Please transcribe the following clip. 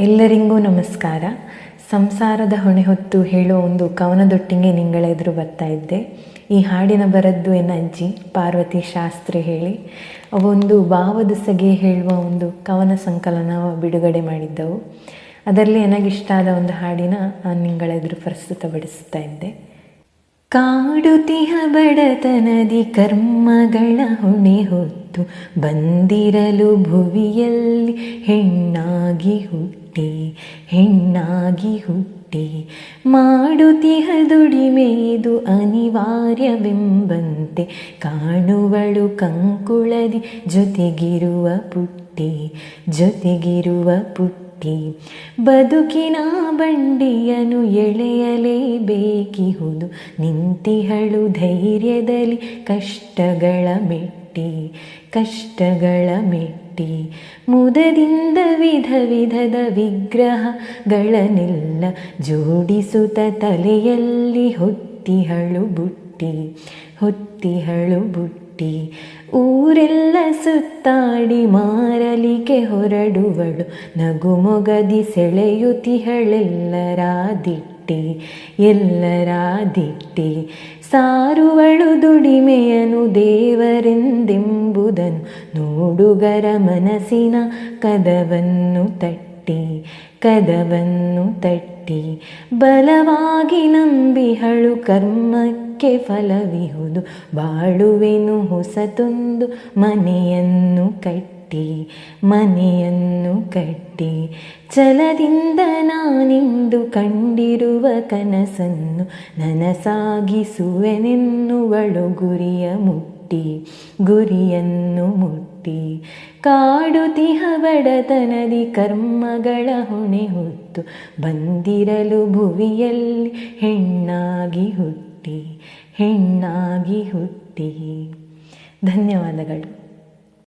ಎಲ್ಲರಿಗೂ ನಮಸ್ಕಾರ. ಸಂಸಾರದ ಹೊಣೆ ಹೊತ್ತು ಹೇಳೋ ಒಂದು ಕವನದೊಟ್ಟಿಗೆ ನಿಂಗಳ ಎದುರು ಬರ್ತಾ ಇದ್ದೆ. ಈ ಹಾಡಿನ ಬರದ್ದು ಅಜ್ಜಿ, ಪಾರ್ವತಿ ಶಾಸ್ತ್ರಿ ಹೇಳಿ. ಅವೊಂದು ಭಾವದ ಸಗೆ ಹೇಳುವ ಒಂದು ಕವನ ಸಂಕಲನ ಬಿಡುಗಡೆ ಮಾಡಿದ್ದವು. ಅದರಲ್ಲಿ ನನಗಿಷ್ಟ ಆದ ಒಂದು ಹಾಡಿನ ನಾನು ನಿಂಗಳ ಎದುರು ಪ್ರಸ್ತುತಪಡಿಸ್ತಾ ಇದ್ದೆ. ಕಾಡುತಿಹ ಬಡತನದಿ ಕರ್ಮಗಳ ಹೊಣೆ ಹೊತ್ತು ಬಂದಿರಲು ಭುವಿಯಲ್ಲಿ ಹೆಣ್ಣಾಗಿ ಹುಟ್ಟಿ ಹೆಣ್ಣಾಗಿ ಹುಟ್ಟಿ ಮಾಡುತಿಹ ದುಡಿಮೆದು ಅನಿವಾರ್ಯವೆಂಬಂತೆ ಕಾಣುವಳು ಕಂಕುಳದಿ ಜೊತೆಗಿರುವ ಪುಟ್ಟಿ ಜೊತೆಗಿರುವ ಪುಟ್ಟಿ. ಬದುಕಿನ ಬಂಡಿಯನು ಎಳೆಯಲೇಬೇಕಿಹುದು ನಿಂತಿಹಳು ಧೈರ್ಯದಲ್ಲಿ ಕಷ್ಟಗಳ ಮೆಟ್ಟಿ. ಕಷ್ಟಗಳ ಮೆಟ್ಟಿ. ಮುದದಿಂದ ವಿಧ ವಿಧದ ವಿಗ್ರಹಗಳನ್ನೆಲ್ಲ ಜೋಡಿಸುತ್ತ ತಲೆಯಲ್ಲಿ ಹೊತ್ತಿಹಳು ಬುಟ್ಟಿ ಹೊತ್ತಿಹಳು ಬುಟ್ಟಿ. ಊರೆಲ್ಲ ಸುತ್ತಾಡಿ ಮಾರಲಿಕೆ ಹೊರಡುವಳು ನಗುಮೊಗದಿ ಸೆಳೆಯುತಿಹಳೆಲ್ಲರ ದಿಟ್ಟಿ ಎಲ್ಲರ ದಿಟ್ಟಿ ಸಾರುವಳು ದುಡಿಮೆಯನು ದೇವರೆಂದೆಂಬುದನ್ನು ನೋಡುಗರ ಮನಸ್ಸಿನ ಕದವನ್ನು ತಟ್ಟಿ ಕದವನ್ನು ತಟ್ಟಿ. ಬಲವಾಗಿ ನಂಬಿಹಳು ಕರ್ಮಕ್ಕೆ ಫಲವಿಹುದು, ಬಾಳುವೆನು ಹೊಸತೊಂದು ಮನೆಯನ್ನು ಕಟ್ಟಿ, ಮನೆಯನ್ನು ಕಟ್ಟಿ, ಛಲದಿಂದ ನಾನಿಂದು ಕಂಡಿರುವ ಕನಸನ್ನು ನನಸಾಗಿಸುವೆನೆನ್ನುವಳು ಗುರಿಯ ಮುಟ್ಟಿ, ಗುರಿಯನ್ನು ಮುಟ್ಟಿ. ಕಾಡುತಿಹ ಬಡತನದಿ ಕರ್ಮಗಳ ಹೊಣೆ ಹೊತ್ತು ಬಂದಿರಲು ಭುವಿಯಲ್ಲಿ ಹೆಣ್ಣಾಗಿ ಹುಟ್ಟಿ ಹೆಣ್ಣಾಗಿ ಹುಟ್ಟಿ. ಧನ್ಯವಾದಗಳು.